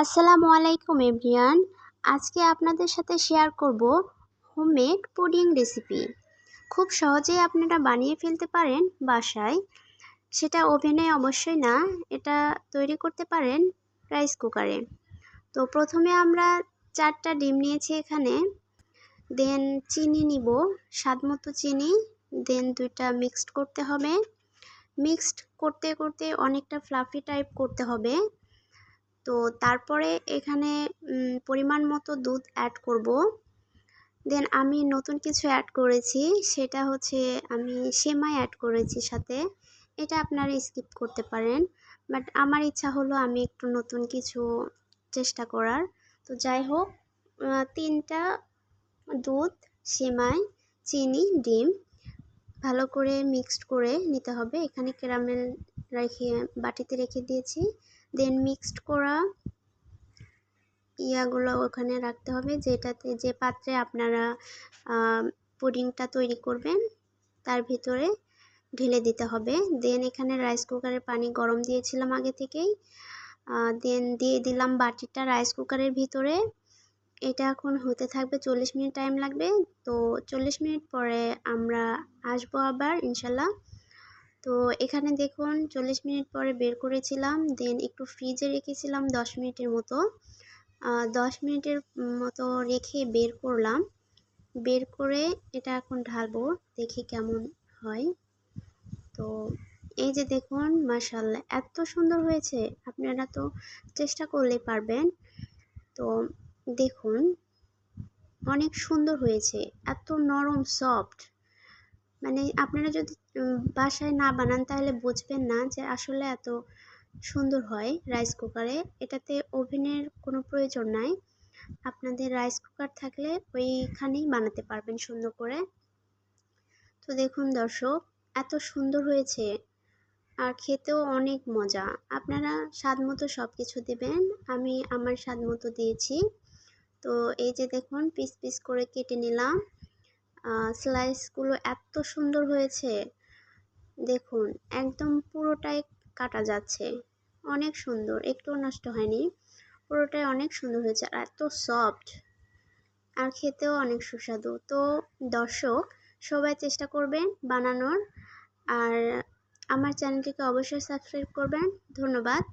আসসালামু আলাইকুম এভরিয়ান। আজকে আপনাদের সাথে শেয়ার করব হোমমেড পুডিং রেসিপি খুব সহজেই আপনারা বানিয়ে ফেলতে পারেন বাসায়। সেটা ওভেনে অবশ্যই না, এটা তৈরি করতে পারেন রাইস কুকারে তো প্রথমে আমরা চারটা ডিম নিয়েছি এখানে। দেন চিনি নিব, স্বাদ মতো চিনি। দেন দুইটা মিক্সড করতে হবে। মিক্সড করতে করতে অনেকটা ফ্লাফি টাইপ করতে হবে। তো তারপরে এখানে পরিমাণ মতো দুধ অ্যাড করব। দেন আমি নতুন কিছু অ্যাড করেছি, সেটা হচ্ছে আমি সেমাই অ্যাড করেছি সাথে। এটা আপনারা স্কিপ করতে পারেন বাট আমার ইচ্ছা হলো আমি একটু নতুন কিছু চেষ্টা করার। তো যাই হোক তিনটা দুধ, সেমাই, চিনি, ডিম ভালো করে মিক্সড করে নিতে হবে। এখানে ক্যারামেল রেখে, বাটিতে রেখে দিয়েছি। দেন মিক্সড করা ইয়াগুলো ওখানে রাখতে হবে, যেটাতে যে পাত্রে আপনারা পুডিংটা তৈরি করবেন, তার ভিতরে ঢেলে দিতে হবে। দেন এখানে রাইস কুকারের পানি গরম দিয়েছিলাম আগে থেকেই। দেন দিয়ে দিলাম বাটিটা রাইস কুকারের ভিতরে। এটা এখন হতে থাকবে চল্লিশ মিনিট টাইম লাগবে। তো চল্লিশ মিনিট পরে আমরা আসব আবার, ইনশাল্লাহ। তো এখানে দেখুন চল্লিশ মিনিট পরে বের করেছিলাম দেন একটু ফ্রিজে রেখেছিলাম দশ মিনিটের মতো। দশ মিনিটের মতো রেখে বের করলাম। বের করে এটা এখন ঢালবো, দেখি কেমন হয়। তো এই যে দেখুন মাসাল্লাহ এত সুন্দর হয়েছে। আপনারা তো চেষ্টা করলেই পারবেন। তো দেখুন, অনেক সুন্দর হয়েছে, এত নরম সফট মানে আপনারা যদি বাসায় না বানান তাহলে বুঝবেন না যে আসলে এত সুন্দর হয় রাইস কুকারে এটাতে ওভেনের কোনো প্রয়োজন নাই। আপনাদের রাইস কুকার থাকলে ওইখানেই বানাতে পারবেন সুন্দর করে। তো দেখুন দর্শক, এত সুন্দর হয়েছে আর খেতেও অনেক মজা। আপনারা স্বাদ মতো সব কিছু দেবেন, আমি আমার স্বাদ মতো দিয়েছি। তো এই যে দেখুন পিস পিস করে কেটে নিলাম। স্লাইসগুলো এত সুন্দর হয়েছে। দেখুন, একদম পুরোটাই কাটা যাচ্ছে। অনেক সুন্দর, একটুও নষ্ট হয়নি। পুরোটাই অনেক সুন্দর হয়েছে আর এত সফট আর খেতেও অনেক সুস্বাদু। তো দর্শক, সবাই চেষ্টা করবেন বানানোর। আর আমার চ্যানেলটিকে অবশ্যই সাবস্ক্রাইব করবেন। ধন্যবাদ।